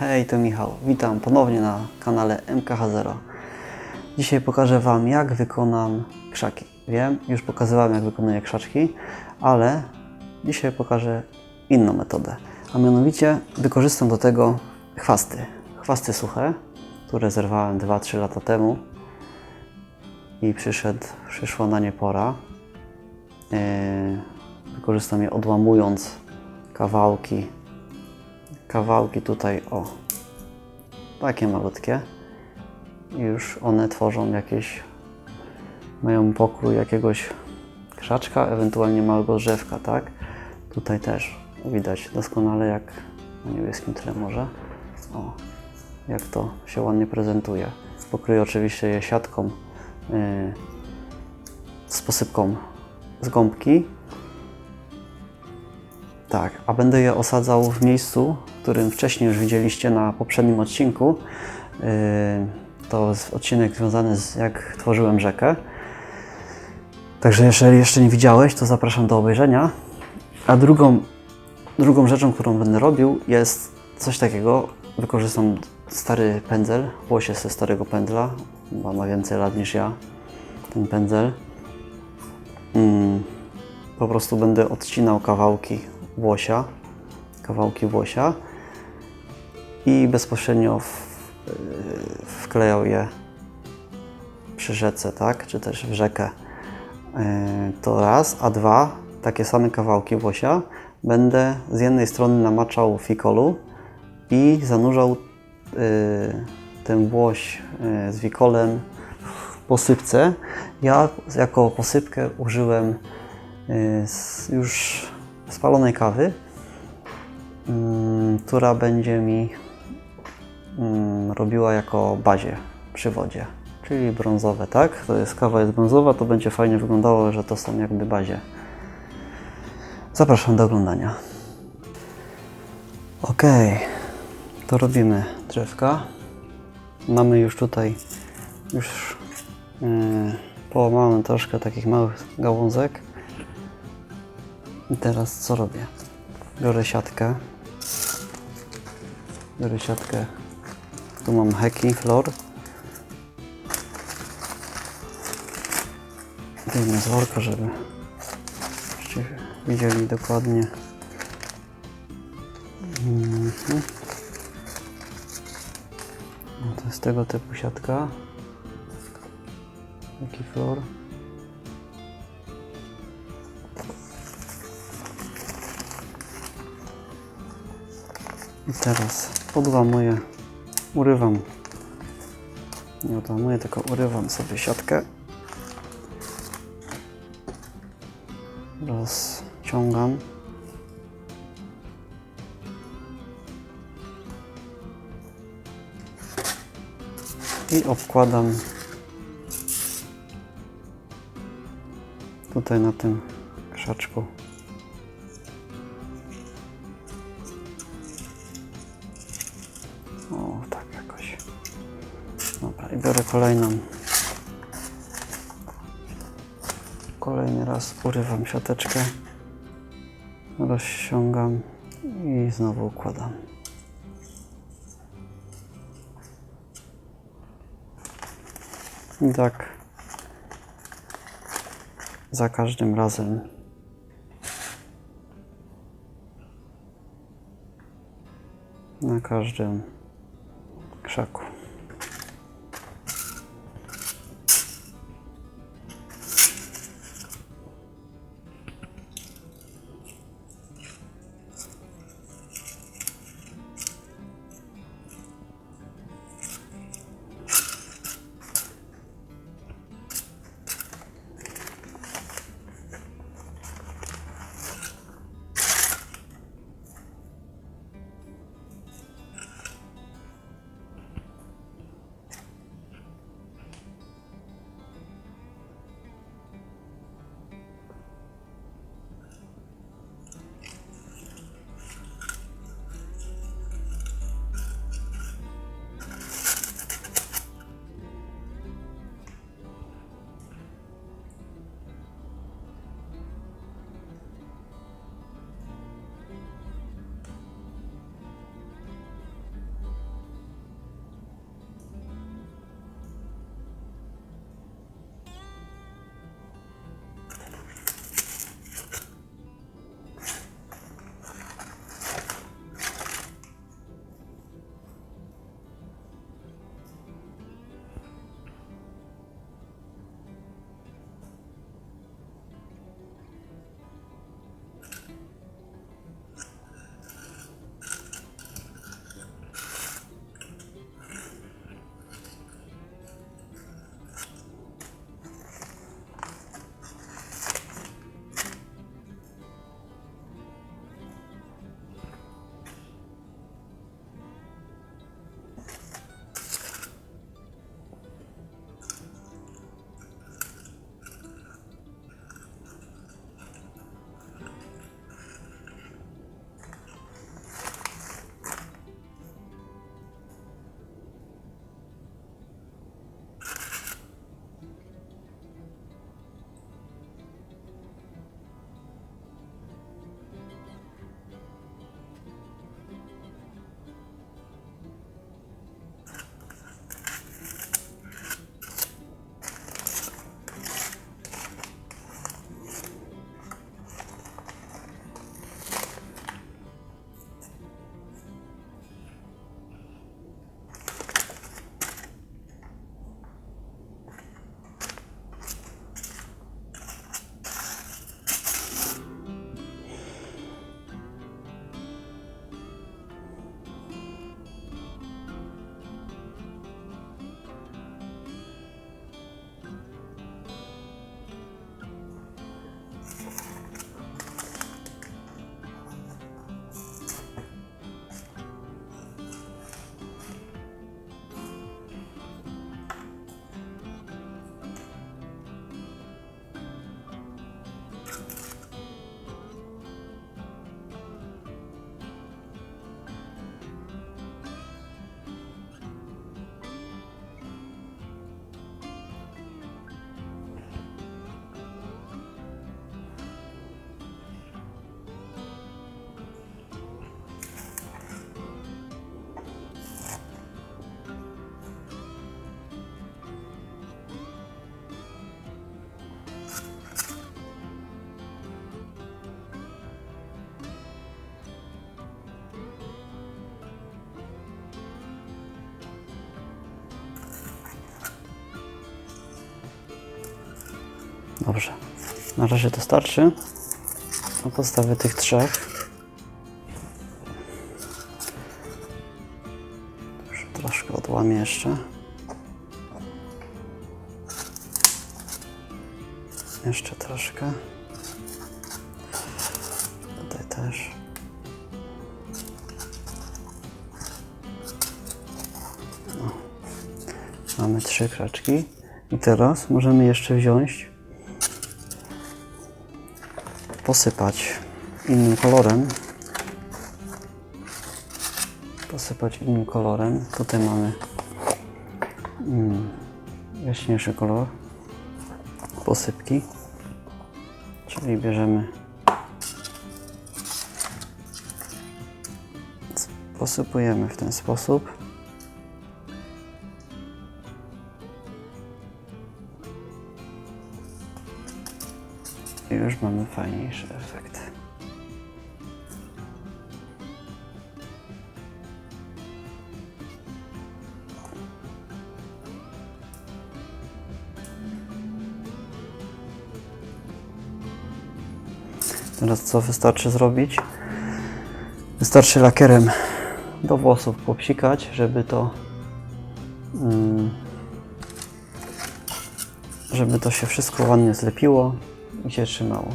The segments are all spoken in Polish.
Hej, to Michał. Witam ponownie na kanale MKH0. Dzisiaj pokażę Wam, jak wykonam krzaki. Wiem, już pokazywałem, jak wykonuję krzaczki, ale dzisiaj pokażę inną metodę. A mianowicie wykorzystam do tego chwasty. Chwasty suche, które zerwałem 2-3 lata temu i przyszedł, przyszła na nie pora. Yy, Wykorzystam je odłamując kawałki kawałki tutaj, o, takie malutkie. I już one tworzą jakieś, mają pokój jakiegoś krzaczka, ewentualnie małego drzewka, tak? Tutaj też widać doskonale jak na niebieskim tle może. O, jak to się ładnie prezentuje. Pokryję oczywiście je siatką yy, z posypką z gąbki, tak, a będę je osadzał w miejscu, którym wcześniej już widzieliście na poprzednim odcinku. Yy, To jest odcinek związany z jak tworzyłem rzekę. Także jeżeli jeszcze nie widziałeś, to zapraszam do obejrzenia. A drugą, drugą rzeczą, którą będę robił, jest coś takiego. Wykorzystam stary pędzel, włosie ze starego pędzla, bo ma więcej lat niż ja, ten pędzel. Mm, po prostu będę odcinał kawałki włosia, kawałki włosia i bezpośrednio w, yy, wklejał je przy rzece, tak, czy też w rzekę. Yy, To raz, a dwa, takie same kawałki włosia będę z jednej strony namaczał fikolu i zanurzał yy, ten włoś z wikolem w posypce. Ja jako posypkę użyłem już spalonej kawy, mm, która będzie mi mm, robiła jako bazie przy wodzie, czyli brązowe, tak? To jest kawa jest brązowa, to będzie fajnie wyglądało, że to są jakby bazie. Zapraszam do oglądania. Ok, to robimy drzewka. Mamy już tutaj już yy, połamałem troszkę takich małych gałązek. I teraz co robię? Biorę siatkę. Biorę siatkę. Tu mam heki, flor. Wyjmę z worka, żeby widzieli dokładnie. Mhm. No to jest tego typu siatka. Taki flor. I teraz odłamuję, urywam, nie odłamuję, tylko urywam sobie siatkę. Rozciągam. I obkładam tutaj na tym krzaczku. Biorę kolejną. Kolejny raz urywam siateczkę, rozciągam i znowu układam. I tak za każdym razem na każdym krzaku. Dobrze. Na razie to starczy. Na podstawie tych trzech. Już troszkę odłamię jeszcze. Jeszcze troszkę. Tutaj też. Mamy trzy kraczki. I teraz możemy jeszcze wziąć, posypać innym kolorem. Posypać innym kolorem. Tutaj mamy mm, jaśniejszy kolor posypki. Czyli bierzemy posypujemy w ten sposób. Już mamy fajniejszy efekt. Teraz co wystarczy zrobić? Wystarczy lakierem do włosów popsikać, żeby to mm, żeby to się wszystko ładnie zlepiło i się trzymało.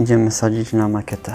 Idziemy sadzić na makietę.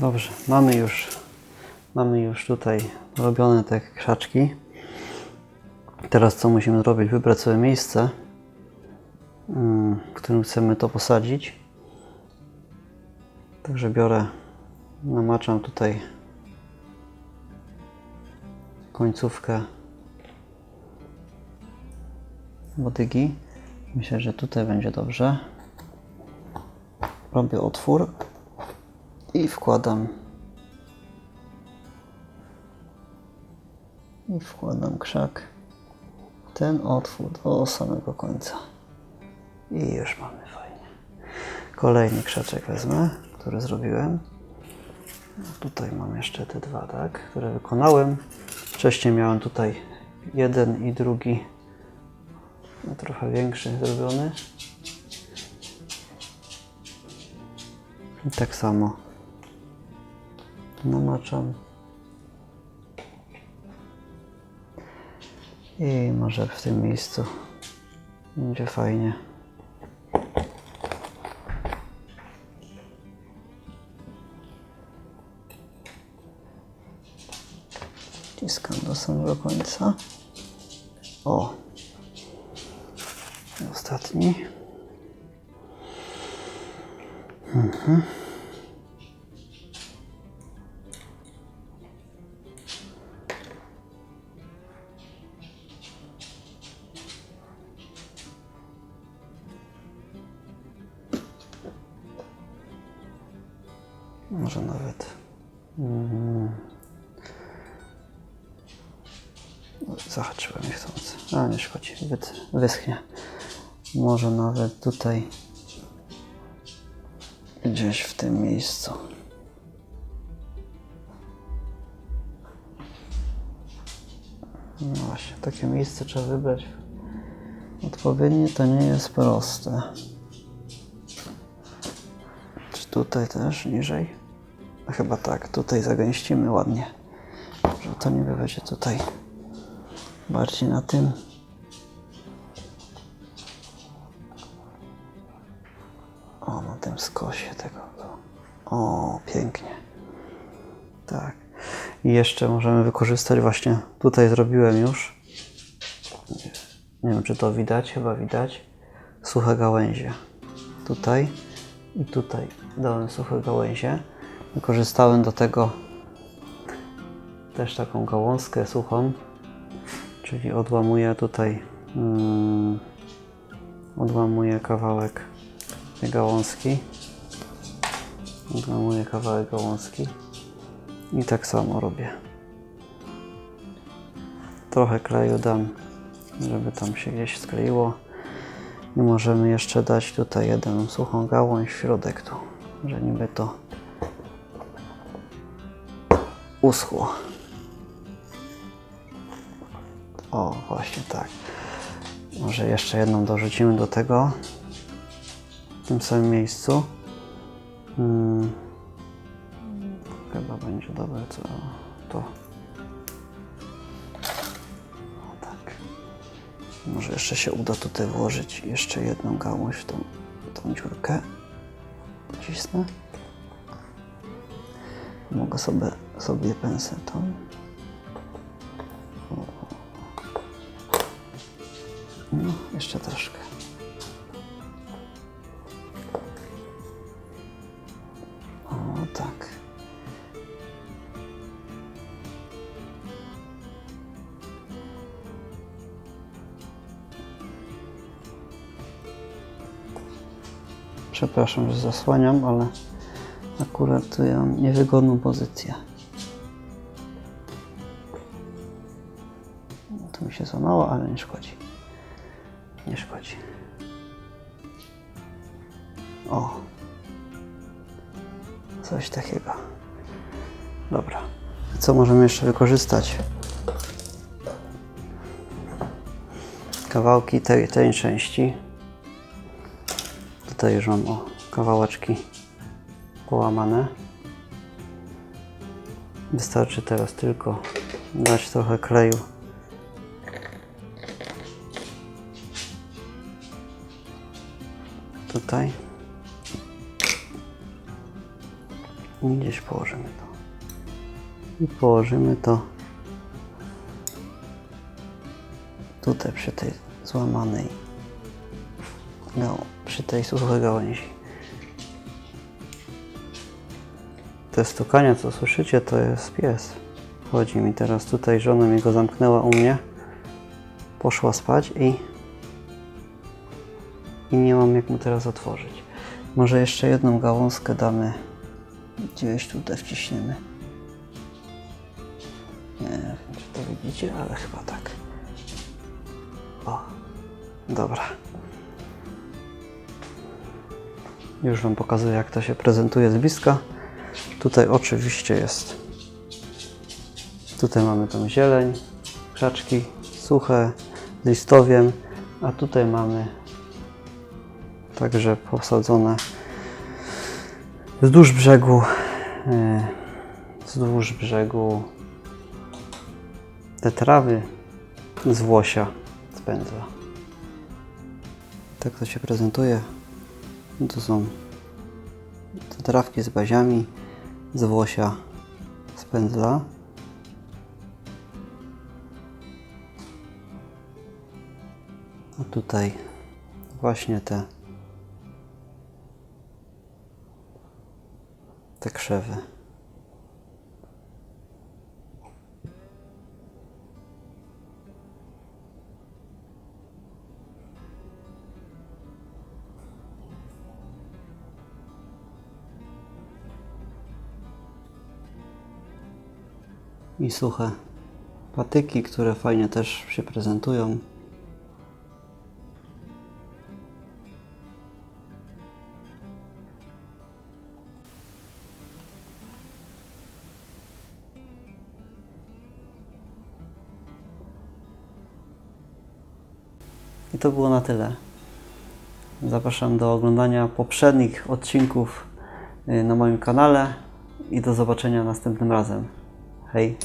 Dobrze, mamy już, mamy już tutaj robione te krzaczki. Teraz co musimy zrobić? Wybrać sobie miejsce, mm, w którym chcemy to posadzić. Także biorę, namaczam tutaj końcówkę bodygi. Myślę, że tutaj będzie dobrze. Robię otwór i wkładam. I wkładam krzak. Ten otwór do samego końca. I już mamy fajnie. Kolejny krzaczek wezmę który zrobiłem. No tutaj mam jeszcze te dwa tak które wykonałem. Wcześniej miałem tutaj jeden i drugi. No, trochę większy zrobiony. I tak samo namaczam. I może w tym miejscu będzie fajnie. Wciskam do samego końca. O! Ostatni. Może Zahaczyłem niechcący. A nie szkodzi, wyschnie. Może nawet tutaj gdzieś w tym miejscu. No właśnie, takie miejsce trzeba wybrać odpowiednie, to nie jest proste. Czy tutaj też niżej? Chyba tak, tutaj zagęścimy ładnie. Że to nie będzie tutaj bardziej na tym. O, na tym skosie tego. O, pięknie. Tak. I jeszcze możemy wykorzystać właśnie, tutaj zrobiłem już, nie wiem czy to widać, chyba widać, suche gałęzie. Tutaj i tutaj dałem suche gałęzie. Wykorzystałem do tego też taką gałązkę suchą, czyli odłamuję tutaj, mm, odłamuję kawałek tej gałązki, odłamuję kawałek gałązki i tak samo robię. Trochę kleju dam, żeby tam się gdzieś skleiło. I możemy jeszcze dać tutaj jedną suchą gałąź w środek tu, że niby to uschło. O, właśnie tak. Może jeszcze jedną dorzucimy do tego w tym samym miejscu. Hmm. Chyba będzie dobre co to. O tak. Może jeszcze się uda tutaj włożyć jeszcze jedną gałąź w tą, tą dziurkę. Cisnę. Mogę sobie, sobie pensetą. No, jeszcze troszkę. O tak. Przepraszam, że zasłaniam, ale akurat tu ja mam niewygodną pozycję. Tu mi się złamało, ale nie szkodzi. Coś takiego. Dobra. Co możemy jeszcze wykorzystać? Kawałki tej, tej części. Tutaj już mam o, kawałeczki połamane. Wystarczy teraz tylko dać trochę kleju. Tutaj. Gdzieś położymy to. I położymy to tutaj przy tej złamanej no, przy tej suchej gałęzi. Te stukania, co słyszycie, to jest pies. Chodzi mi teraz tutaj, żona mi go zamknęła u mnie. Poszła spać i i nie mam jak mu teraz otworzyć. Może jeszcze jedną gałązkę damy gdzieś tutaj wciśniemy. Nie wiem, czy to widzicie, ale chyba tak. O, dobra. Już Wam pokazuję, jak to się prezentuje z bliska. Tutaj oczywiście jest. Tutaj mamy tą zieleń, krzaczki suche z listowiem, a tutaj mamy także posadzone wzdłuż brzegu e, wzdłuż brzegu te trawy z włosia z pędzla. Tak to się prezentuje. To są te trawki z baziami z włosia z pędzla. A tutaj właśnie te te krzewy. I suche patyki, które fajnie też się prezentują. To było na tyle. Zapraszam do oglądania poprzednich odcinków y, na moim kanale. i do zobaczenia następnym razem. Hej!